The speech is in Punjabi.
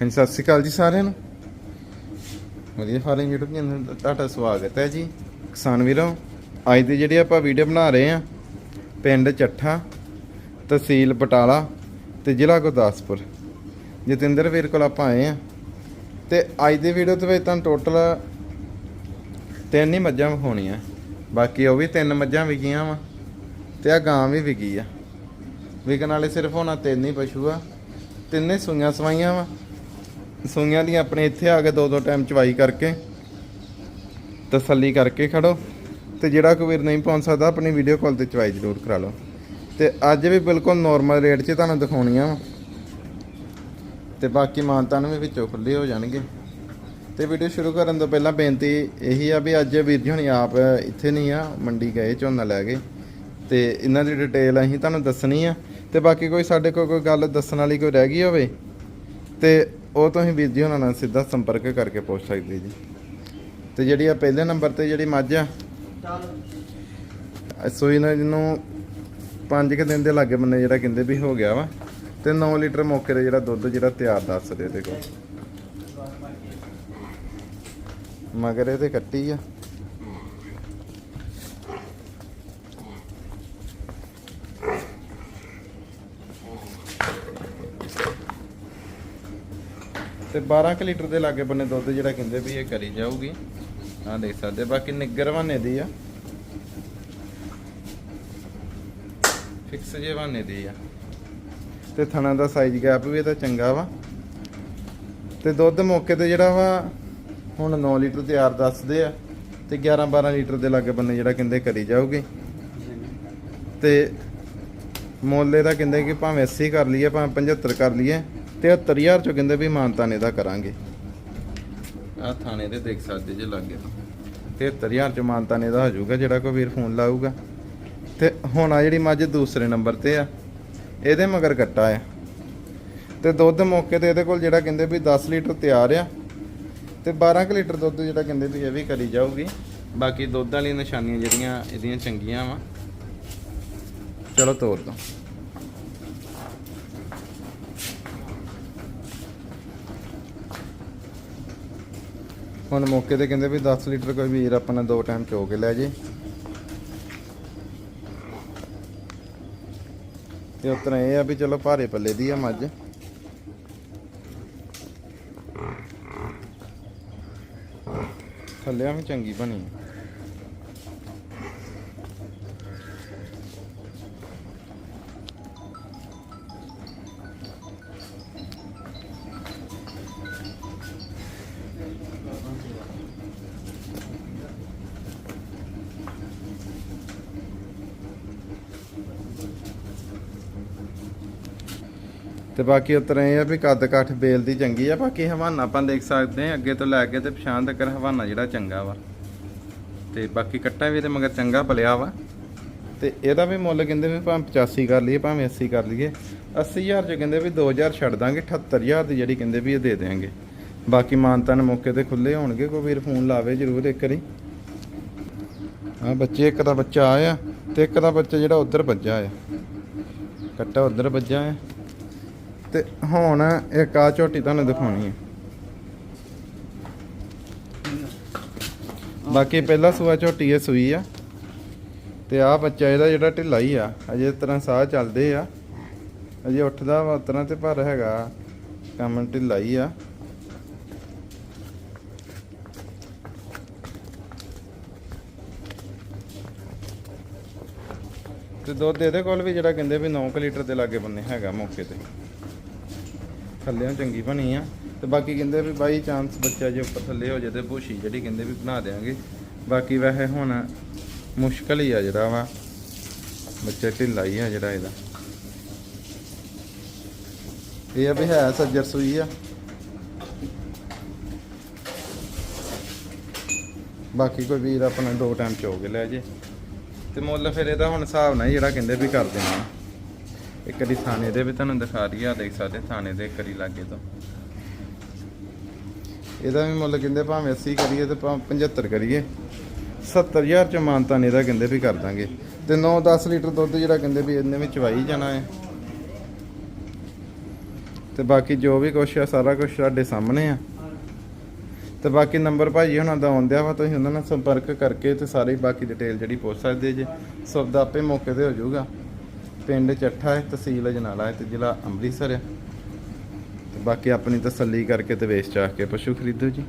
ਹਾਂਜੀ, ਸਤਿ ਸ਼੍ਰੀ ਅਕਾਲ ਜੀ ਸਾਰਿਆਂ ਨੂੰ। ਵਧੀਆ ਫਾਰਮ YouTube ਚੈਨਲ ਤੇ ਤੁਹਾਡਾ ਸਵਾਗਤ ਹੈ ਜੀ। ਕਿਸਾਨ ਵੀਰੋ, ਅੱਜ ਦੀ ਜਿਹੜੀ ਆਪਾਂ ਵੀਡੀਓ ਬਣਾ ਰਹੇ ਆ ਪਿੰਡ ਚੱਠਾ, ਤਹਿਸੀਲ ਬਟਾਲਾ ਤੇ ਜ਼ਿਲ੍ਹਾ ਗੁਰਦਾਸਪੁਰ। ਜਤਿੰਦਰ ਵੀਰ ਕੋਲ ਆਪਾਂ ਆਏ ਆ ਤੇ ਅੱਜ ਦੀ ਵੀਡੀਓ ਦੇ ਵਿੱਚ ਤੁਹਾਨੂੰ ਟੋਟਲ ਤਿੰਨ ਹੀ ਮੱਝਾਂ ਵਿਖਾਉਣੀਆਂ। ਬਾਕੀ ਉਹ ਵੀ ਤਿੰਨ ਮੱਝਾਂ ਵਿਕੀਆਂ ਵਾ ਤੇ ਆ ਗਾਂ ਵੀ ਵਿਕੀ ਆ। ਵਿਕਣ ਵਾਲੇ ਸਿਰਫ ਹੋਣਾ ਤਿੰਨ ਹੀ ਪਸ਼ੂ ਆ। ਤਿੰਨੇ ਸੂਈਆਂ ਸਵਾਈਆਂ ਵਾ। ਸੂਈਆਂ ਦੀਆਂ ਆਪਣੇ ਇੱਥੇ ਆ ਕੇ ਦੋ ਦੋ ਟਾਈਮ ਚਵਾਈ ਕਰਕੇ ਤਸੱਲੀ ਕਰਕੇ ਖੜੋ ਤੇ ਜਿਹੜਾ ਕੋਈ ਵੀਰ ਨਹੀਂ ਪਹੁੰਚ ਸਕਦਾ, ਆਪਣੀ ਵੀਡੀਓ ਕਾਲ ਤੇ ਚਵਾਈ ਜ਼ਰੂਰ ਕਰਾ ਲਓ। ਤੇ ਅੱਜ ਵੀ ਬਿਲਕੁਲ ਨੋਰਮਲ ਰੇਟ 'ਚ ਤੁਹਾਨੂੰ ਦਿਖਾਉਣੀਆਂ ਵਾ। ਤੇ ਬਾਕੀ ਮਾਨਤਾਂ ਵੀ ਵਿੱਚੋਂ ਖੁੱਲੇ ਹੋ ਜਾਣਗੇ। ਤੇ ਵੀਡੀਓ ਸ਼ੁਰੂ ਕਰਨ ਤੋਂ ਪਹਿਲਾਂ ਬੇਨਤੀ ਇਹੀ ਆ ਵੀ ਅੱਜ ਵੀਰ ਜੀ ਹੁਣੀ ਆਪ ਇੱਥੇ ਨਹੀਂ ਆ, ਮੰਡੀ ਗਏ ਝੋਨਾ ਲੈ ਗਏ ਤੇ ਇਹਨਾਂ ਦੀ ਡਿਟੇਲ ਅਸੀਂ ਤੁਹਾਨੂੰ ਦੱਸਣੀ ਆ। ਤੇ ਬਾਕੀ ਕੋਈ ਸਾਡੇ ਕੋਲ ਕੋਈ ਗੱਲ ਦੱਸਣ ਵਾਲੀ ਕੋਈ ਰਹਿ ਗਈ ਹੋਵੇ, ਤੇ ਉਹ ਤੁਸੀਂ ਵੀਰ ਜੀ ਉਹਨਾਂ ਨਾਲ ਸਿੱਧਾ ਸੰਪਰਕ ਕਰਕੇ ਪੁੱਛ ਸਕਦੇ ਜੀ। ਤੇ ਜਿਹੜੀ ਆ ਪਹਿਲੇ ਨੰਬਰ ਤੇ ਜਿਹੜੀ ਮੱਝ ਆ, ਇਹ ਸੂਈ ਨਾਲ ਜਿਹਨੂੰ 5 ਕਿ ਦਿਨ ਦੇ ਲਾਗੇ ਬੰਨੇ ਜਿਹੜਾ ਕਹਿੰਦੇ ਵੀ ਹੋ ਗਿਆ ਵਾ, ਤੇ 9 ਲੀਟਰ ਮੌਕੇ ਦਾ ਜਿਹੜਾ ਦੁੱਧ ਜਿਹੜਾ ਤਿਆਰ ਦੱਸਦੇ ਇਹਦੇ ਕੋਲ। ਮਗਰ ਇਹਦੇ ਕੱਟੀ ਆ। ਤੇ 12 ਕੁ ਲੀਟਰ ਦੇ ਲਾਗੇ ਬੰਨੇ ਦੁੱਧ ਜਿਹੜਾ ਕਹਿੰਦੇ ਵੀ ਇਹ ਕਰੀ ਜਾਊਗੀ। ਆਹ ਦੇਖ ਸਕਦੇ ਬਾਕੀ ਨਿੱਗਰ ਵਾਨੇ ਦੀ ਆ। ਫਿਕਸ ਜੇ ਵਾਨੇ ਦੀ ਆ। ਤੇ ਥਣਾ ਦਾ ਸਾਈਜ਼ ਗੈਪ ਵੀ ਇਹਦਾ ਚੰਗਾ ਵਾ। ਤੇ ਦੁੱਧ ਮੌਕੇ ਤੇ ਜਿਹੜਾ ਵਾ, ਹੁਣ 9 ਲੀਟਰ ਤਿਆਰ ਦੱਸਦੇ ਆ ਤੇ 11 12 ਲੀਟਰ ਦੇ ਲਾਗੇ ਬੰਨੇ ਜਿਹੜਾ ਕਹਿੰਦੇ ਕਰੀ ਜਾਊਗੀ। ਤੇ ਮੁੱਲ ਇਹਦਾ ਕਹਿੰਦੇ ਕਿ ਭਾਵੇਂ 80 ਕਰ ਲਈਏ, ਭਾਵੇਂ 75 ਕਰ ਲਈਏ। 73000 ਚੋਂ ਕਹਿੰਦੇ ਵੀ ਮਾਨਤਾਨੇ ਦਾ ਕਰਾਂਗੇ। ਆ ਥਾਣੇ ਦੇ ਦੇਖ ਸਕਦੇ ਜੇ ਲੱਗੇ 73000 ਚ ਮਾਨਤਾਨੇ ਦਾ ਹੋ ਜਾਊਗਾ ਜਿਹੜਾ ਕੋਈ ਵੀਰ ਫੋਨ ਲਾਊਗਾ। ਤੇ ਹੁਣ ਆ ਜਿਹੜੀ ਮੱਝ ਦੂਸਰੇ ਨੰਬਰ ਤੇ ਆ ਇਹਦੇ ਮਗਰ ਕੱਟਾ ਆ। ਤੇ ਦੁੱਧ ਮੌਕੇ ਤੇ ਇਹਦੇ ਕੋਲ ਜਿਹੜਾ ਕਹਿੰਦੇ ਵੀ 10 ਲੀਟਰ ਤਿਆਰ ਆ ਤੇ 12 ਕੁ ਲੀਟਰ ਦੁੱਧ ਜਿਹੜਾ ਕਹਿੰਦੇ ਵੀ ਇਹ ਵੀ ਕਰੀ ਜਾਊਗੀ। ਬਾਕੀ ਦੁੱਧ ਵਾਲੀਆਂ ਨਿਸ਼ਾਨੀਆਂ ਜਿਹੜੀਆਂ ਇਹਦੀਆਂ ਚੰਗੀਆਂ ਵਾ। ਚਲੋ ਤੋਰ ਦੋ। ਹੁਣ ਮੌਕੇ ਤੇ ਕਹਿੰਦੇ ਵੀ 10 ਲੀਟਰ ਕੋਈ ਵੀਰ ਆਪਣਾ ਦੋ ਟਾਈਮ ਚੋ ਕੇ ਲੈ ਜੇ। ਤੇ ਉਤਰਾ ਇਹ ਆ ਵੀ ਚਲੋ ਭਾਰੇ ਪੱਲੇ ਦੀ ਆ ਮੱਝ। ਥੱਲਿਆਂ ਵੀ ਚੰਗੀ ਬਣੀ ਤੇ ਬਾਕੀ ਉਤਰ ਇਹ ਆ ਵੀ ਕੱਦ ਕੱਠ ਬੇਲ ਦੀ ਚੰਗੀ ਆ, ਬਾਕੀ ਹਵਾਨਾ ਆਪਾਂ ਦੇਖ ਸਕਦੇ ਆ ਅੱਗੇ ਤੋਂ ਲੈ ਕੇ ਤੇ ਪਛਾਣ ਤੱਕ ਹਵਾਨਾ ਜਿਹੜਾ ਚੰਗਾ ਵਾ। ਤੇ ਬਾਕੀ ਕੱਟਾ ਵੀ ਤੇ ਮਗਰ ਚੰਗਾ ਪਲਿਆ ਵਾ। ਤੇ ਇਹਦਾ ਵੀ ਮੁੱਲ ਕਹਿੰਦੇ ਵੀ ਭਾਵੇਂ 85 ਕਰ ਲਈਏ, ਭਾਵੇਂ 80 ਕਰ ਲਈਏ। 80000 ਚ ਕਹਿੰਦੇ ਵੀ 2000 ਛੱਡ ਦਾਂਗੇ 78000 ਦੀ ਜਿਹੜੀ ਕਹਿੰਦੇ ਵੀ ਇਹ ਦੇ ਦੇਾਂਗੇ ਬਾਕੀ ਮਾਨਤਾਨ ਮੌਕੇ ਤੇ ਖੁੱਲੇ ਹੋਣਗੇ, ਕੋਈ ਵੀਰ ਫੋਨ ਲਾਵੇ ਜਰੂਰ ਇੱਕ ਵਾਰੀ। ਆ ਬੱਚੇ, ਇੱਕ ਦਾ ਬੱਚਾ ਆਇਆ ਤੇ ਇੱਕ ਦਾ ਬੱਚਾ ਜਿਹੜਾ ਉਧਰ ਵੱਜਾ ਆ। ਕੱਟਾ ਉਧਰ ਵੱਜਾ ਆ। ਤੇ ਹੁਣ ਇੱਕ ਆ ਝੋਟੀ ਤੁਹਾਨੂੰ ਦਿਖਾਉਣੀ ਹੈ। ਬਾਕੀ ਪਹਿਲਾ ਸੂਆ ਝੋਟੀ ਇਹ ਸੂਈ ਆ। ਤੇ ਆ ਬੱਚਾ ਇਹਦਾ ਜਿਹੜਾ ਢਿੱਲਾ ਹੀ ਆ ਅਜੇ ਤਰ੍ਹਾਂ ਸਾਹ ਚੱਲਦੇ ਆ। ਅਜੇ ਉੱਠਦਾ ਵਾ ਉਤਰਾਂ ਤੇ ਪਰ ਹੈਗਾ, ਕੰਮ ਢਿੱਲਾ ਹੀ ਆ। ਤੇ ਦੁੱਧ ਇਹਦੇ ਕੋਲ ਵੀ ਜਿਹੜਾ ਕਹਿੰਦੇ ਵੀ 9 ਲੀਟਰ ਦੇ ਲਾਗੇ ਬੰਨੇ ਹੈਗਾ ਮੌਕੇ ਤੇ। ਥੱਲੇੋਂ ਚੰਗੀ ਬਣੀ ਆ। ਤੇ ਬਾਕੀ ਕਹਿੰਦੇ ਵੀ ਬਾਈ ਚਾਂਸ ਬੱਚਾ ਜੇ ਉੱਪਰ ਥੱਲੇ ਹੋ ਜਾਏ ਤੇ ਬੂਸ਼ੀ ਜਿਹੜੀ ਕਹਿੰਦੇ ਵੀ ਬਣਾ ਦੇਾਂਗੇ ਬਾਕੀ ਵੈਸੇ ਹੁਣ ਮੁਸ਼ਕਲ ਹੀ ਆ ਜਿਹੜਾ ਵਾ। ਬੱਚਾ ਢਿੱਲਾ ਹੀ ਆ ਜਿਹੜਾ ਇਹਦਾ। ਇਹ ਆ ਵੀ ਹੈ ਸੱਜਰ ਸੂਈ ਆ। ਬਾਕੀ ਕੋਈ ਵੀਰ ਆਪਣਾ ਦੋ ਟਾਈਮ ਚੋ ਕੇ ਲੈ ਜੇ। ਤੇ ਮੁੱਲ ਫਿਰ ਇਹਦਾ ਹੁਣ ਹਿਸਾਬ ਨਾਲ ਹੀ ਜਿਹੜਾ ਕਹਿੰਦੇ ਵੀ ਕਰ ਦੇਣਾ। ਇੱਕ ਵਾਰੀ ਥਾਣੇ ਦੇ ਵੀ ਤੁਹਾਨੂੰ ਦਿਖਾ ਦਈਏ ਆ ਦੇਖ ਸਕਦੇ ਥਾਣੇ ਦੇ ਇੱਕ ਵਾਰੀ ਲਾਗੇ ਤੋਂ। ਇਹਦਾ ਵੀ ਮੁੱਲ ਕਹਿੰਦੇ ਭਾਵੇਂ 80 ਕਰੀਏ ਤੇ ਭਾਵੇਂ 75 ਕਰੀਏ। 70000 ਚ ਮਾਨਤਾ ਨੇ ਇਹਦਾ ਕਹਿੰਦੇ ਵੀ ਕਰ ਦਾਂਗੇ। ਤੇ 9-10 ਲੀਟਰ ਦੁੱਧ ਜਿਹੜਾ ਕਹਿੰਦੇ ਵੀ ਇਹਨੇ ਵਿੱਚ ਚਵਾਈ ਜਾਣਾ ਹੈ। ਤੇ ਬਾਕੀ ਜੋ ਵੀ ਕੁਛ ਆ, ਸਾਰਾ ਕੁਝ ਤੁਹਾਡੇ ਸਾਹਮਣੇ ਆ। ਤੇ ਬਾਕੀ ਨੰਬਰ ਭਾਜੀ ਹੁਣਾਂ ਦਾ ਆਉਂਦਿਆ ਵਾ, ਤੁਸੀਂ ਉਹਨਾਂ ਨਾਲ ਸੰਪਰਕ ਕਰਕੇ ਤੇ ਸਾਰੀ ਬਾਕੀ ਡਿਟੇਲ ਜਿਹੜੀ ਪੁੱਛ ਸਕਦੇ ਜੇ। ਸੌਦਾ ਆਪੇ ਮੌਕੇ ਤੇ ਹੋ ਜਾਊਗਾ। ਪਿੰਡ ਚੱਠਾ ਹੈ, ਤਹਿਸੀਲ ਅਜਨਾਲਾ ਹੈ ਤੇ ਜ਼ਿਲ੍ਹਾ ਅੰਮ੍ਰਿਤਸਰ ਹੈ। ਤੇ ਬਾਕੀ ਆਪਣੀ ਤਸੱਲੀ ਕਰਕੇ ਤੇ ਵੇਚ ਚਾਹ ਕੇ ਪਸ਼ੂ ਖਰੀਦੋ ਜੀ।